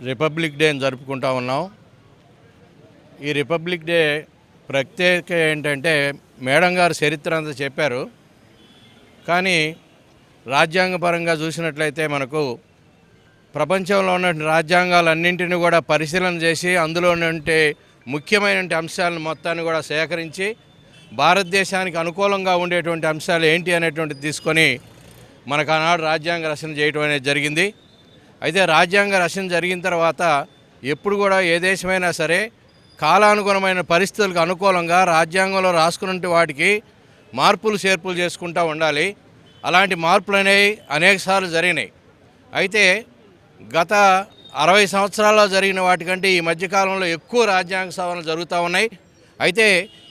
Republic డేని జరుపుకుంటా ఉన్నాం. ఈ రిపబ్లిక్ డే ప్రత్యేక ఏంటంటే మేడం గారు చరిత్ర అంతా చెప్పారు. కానీ రాజ్యాంగపరంగా చూసినట్లయితే మనకు ప్రపంచంలో ఉన్న రాజ్యాంగాలన్నింటినీ కూడా పరిశీలన చేసి అందులో ఉంటే ముఖ్యమైన అంశాలను మొత్తాన్ని కూడా సేకరించి భారతదేశానికి అనుకూలంగా ఉండేటువంటి అంశాలు ఏంటి అనేటువంటిది తీసుకొని మనకు ఆనాడు రాజ్యాంగ రచన చేయడం అనేది జరిగింది. అయితే రాజ్యాంగ రచన జరిగిన తర్వాత ఎప్పుడు కూడా ఏ దేశమైనా సరే కాలానుగుణమైన పరిస్థితులకు అనుకూలంగా రాజ్యాంగంలో రాసుకున్న వాటికి మార్పులు చేర్పులు చేసుకుంటూ ఉండాలి. అలాంటి మార్పులు అనేవి అనేకసార్లు జరిగినాయి. అయితే గత అరవై సంవత్సరాల్లో జరిగిన వాటికంటే ఈ మధ్యకాలంలో ఎక్కువ రాజ్యాంగ సవరణలు జరుగుతూ ఉన్నాయి. అయితే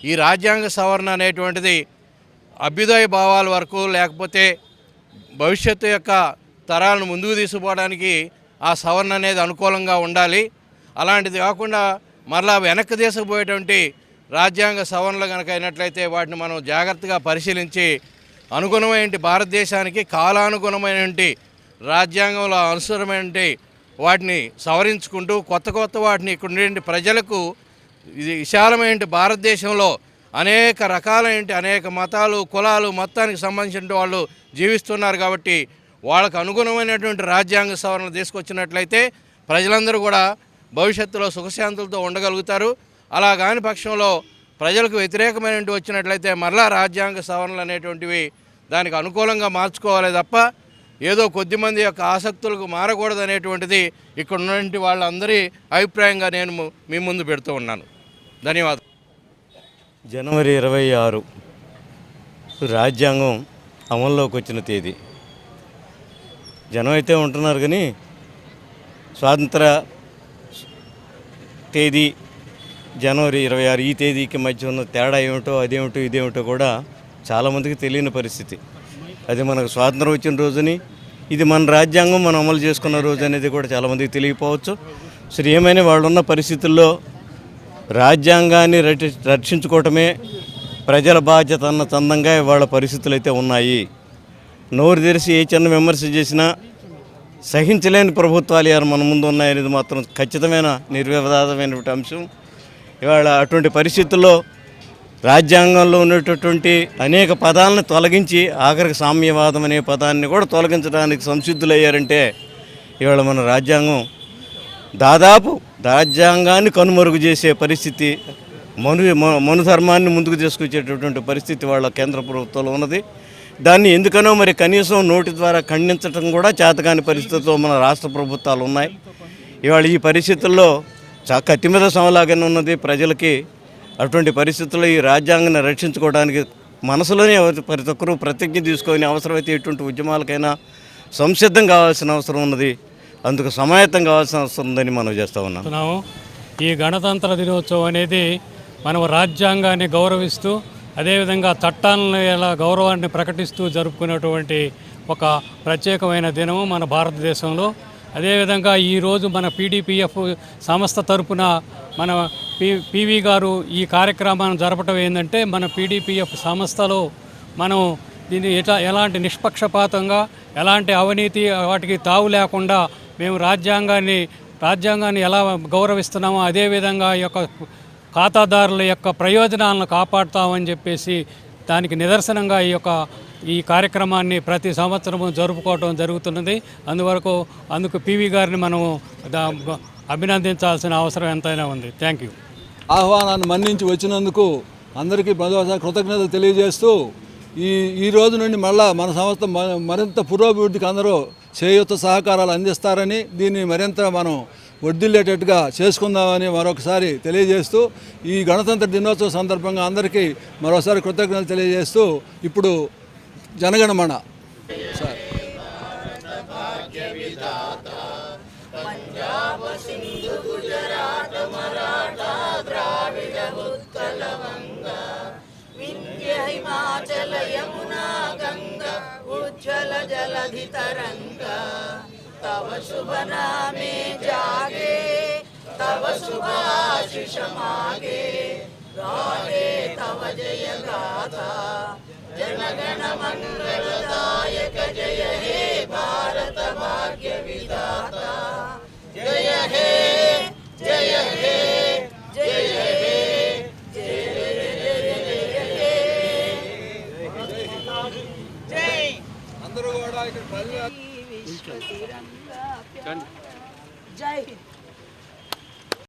ఈ రాజ్యాంగ సవరణ అనేటువంటిది అభ్యుదయ భావాల వరకు లేకపోతే భవిష్యత్తు యొక్క తరాలను ముందుకు తీసుకుపోవడానికి ఆ సవరణ అనేది అనుకూలంగా ఉండాలి. అలాంటిది కాకుండా మరలా వెనక్కి తీసుకుపోయేటువంటి రాజ్యాంగ సవరణలు కనుక అయినట్లయితే వాటిని మనం జాగ్రత్తగా పరిశీలించి అనుగుణమైన భారతదేశానికి కాలానుగుణమైనటువంటి రాజ్యాంగంలో అవసరమైనటువంటి వాటిని సవరించుకుంటూ కొత్త కొత్త వాటిని ఇక్కడ ఉండే ప్రజలకు ఇది విశాలమైన భారతదేశంలో అనేక రకాలైన అనేక మతాలు కులాలు మొత్తానికి సంబంధించిన వాళ్ళు జీవిస్తున్నారు కాబట్టి వాళ్ళకు అనుగుణమైనటువంటి రాజ్యాంగ సవరణ తీసుకొచ్చినట్లయితే ప్రజలందరూ కూడా భవిష్యత్తులో సుఖశాంతులతో ఉండగలుగుతారు. అలా కాని పక్షంలో ప్రజలకు వ్యతిరేకమైనటువంటి వచ్చినట్లయితే మరలా రాజ్యాంగ సవరణలు అనేటువంటివి దానికి అనుకూలంగా మార్చుకోవాలి తప్ప ఏదో కొద్దిమంది యొక్క ఆసక్తులకు మారకూడదు అనేటువంటిది ఇక్కడ ఉన్నటువంటి వాళ్ళందరి అభిప్రాయంగా నేను మీ ముందు పెడుతూ ఉన్నాను. ధన్యవాదాలు. జనవరి ఇరవై ఆరు రాజ్యాంగం అమల్లోకి వచ్చిన తేదీ. జనం అయితే ఉంటున్నారు కానీ స్వాతంత్ర తేదీ జనవరి ఇరవై ఆరు ఈ తేదీకి మధ్య ఉన్న తేడా ఏమిటో అదేమిటో ఇదేమిటో కూడా చాలామందికి తెలియని పరిస్థితి. అది మనకు స్వాతంత్రం వచ్చిన రోజుని ఇది మన రాజ్యాంగం మనం అమలు చేసుకున్న రోజు అనేది కూడా చాలామందికి తెలియకపోవచ్చు. సరే ఏమైనా వాళ్ళు ఉన్న పరిస్థితుల్లో రాజ్యాంగాన్ని రటి రక్షించుకోవటమే ప్రజల బాధ్యత అన్న చందంగా వాళ్ళ పరిస్థితులు అయితే ఉన్నాయి. నోరు తెరిచి ఏ చిన్న విమర్శ చేసినా సహించలేని ప్రభుత్వాలు ఎవరు మన ముందు ఉన్నాయనేది మాత్రం ఖచ్చితమైన నిర్వివాదమైనటువంటి అంశం. ఇవాళ అటువంటి పరిస్థితుల్లో రాజ్యాంగంలో ఉన్నటువంటి అనేక పదాలను తొలగించి ఆఖరికి సామ్యవాదం అనే పదాన్ని కూడా తొలగించడానికి సంసిద్ధులయ్యారంటే ఇవాళ మన రాజ్యాంగం దాదాపు రాజ్యాంగాన్ని కనుమరుగు చేసే పరిస్థితి మను మ- మనుధర్మాన్ని ముందుకు తీసుకొచ్చేటటువంటి పరిస్థితి వాళ్ళ కేంద్ర ప్రభుత్వంలో ఉన్నది. దాన్ని ఎందుకనో మరి కనీసం నోటి ద్వారా ఖండించడం కూడా చేతకాని పరిస్థితుల్లో మన రాష్ట్ర ప్రభుత్వాలు ఉన్నాయి. ఇవాళ ఈ పరిస్థితుల్లో చా కత్తి మీద సమలాగానే ఉన్నది. ప్రజలకి అటువంటి పరిస్థితుల్లో ఈ రాజ్యాంగాన్ని రక్షించుకోవడానికి మనసులోనే ప్రతి ఒక్కరూ ప్రతిజ్ఞ తీసుకొని అవసరమైతే ఎటువంటి ఉద్యమాలకైనా సంసిద్ధం కావాల్సిన అవసరం ఉన్నది. అందుకు సమాయత్తం కావాల్సిన అవసరం ఉందని మనం చేస్తూ ఉన్నాం. ఈ గణతంత్ర దినోత్సవం అనేది మనం రాజ్యాంగాన్ని గౌరవిస్తూ అదేవిధంగా చట్టాలను ఎలా గౌరవాన్ని ప్రకటిస్తూ జరుపుకునేటువంటి ఒక ప్రత్యేకమైన దినము మన భారతదేశంలో. అదేవిధంగా ఈరోజు మన పీడిపిఎఫ్ సంస్థ తరపున మన పి పివి గారు ఈ కార్యక్రమాన్ని జరపడం ఏంటంటే మన పీడిపిఎఫ్ సంస్థలో మనం దీన్ని ఎట్లా ఎలాంటి నిష్పక్షపాతంగా ఎలాంటి అవినీతి వాటికి తావు లేకుండా మేము రాజ్యాంగాన్ని రాజ్యాంగాన్ని ఎలా గౌరవిస్తున్నామో అదేవిధంగా ఈ యొక్క ఖాతాదారుల యొక్క ప్రయోజనాలను కాపాడుతామని చెప్పేసి దానికి నిదర్శనంగా ఈ యొక్క ఈ కార్యక్రమాన్ని ప్రతి సంవత్సరము జరుపుకోవడం జరుగుతున్నది. అందువరకు అందుకు పివి గారిని మనము అభినందించాల్సిన అవసరం ఎంతైనా ఉంది. Thank you. ఆహ్వానాన్ని మన్నించి వచ్చినందుకు అందరికీ మరోసారి కృతజ్ఞతలు తెలియజేస్తూ ఈ ఈ రోజు నుండి మళ్ళా మన సంస్థ మరింత పురోభివృద్ధికి అందరూ చేయూత సహకారాలు అందిస్తారని దీన్ని మరింత మనం వడ్డిల్లేటట్టుగా చేసుకుందామని మరొకసారి తెలియజేస్తూ ఈ గణతంత్ర దినోత్సవ సందర్భంగా అందరికీ మరోసారి కృతజ్ఞతలు తెలియజేస్తూ ఇప్పుడు జనగణమణ సార్. హిమాచల యమునా ఉజ్వల జలధి తరంగా तव शुभ नामे जागे तव शुभ आशीष मागे। गागे तव जय गाथा जनगण मंगलदायक जय हे भारत भाग्य विधाता। जय हे जय हे जय हे जय కూడా ఇక్కడ जय हिंद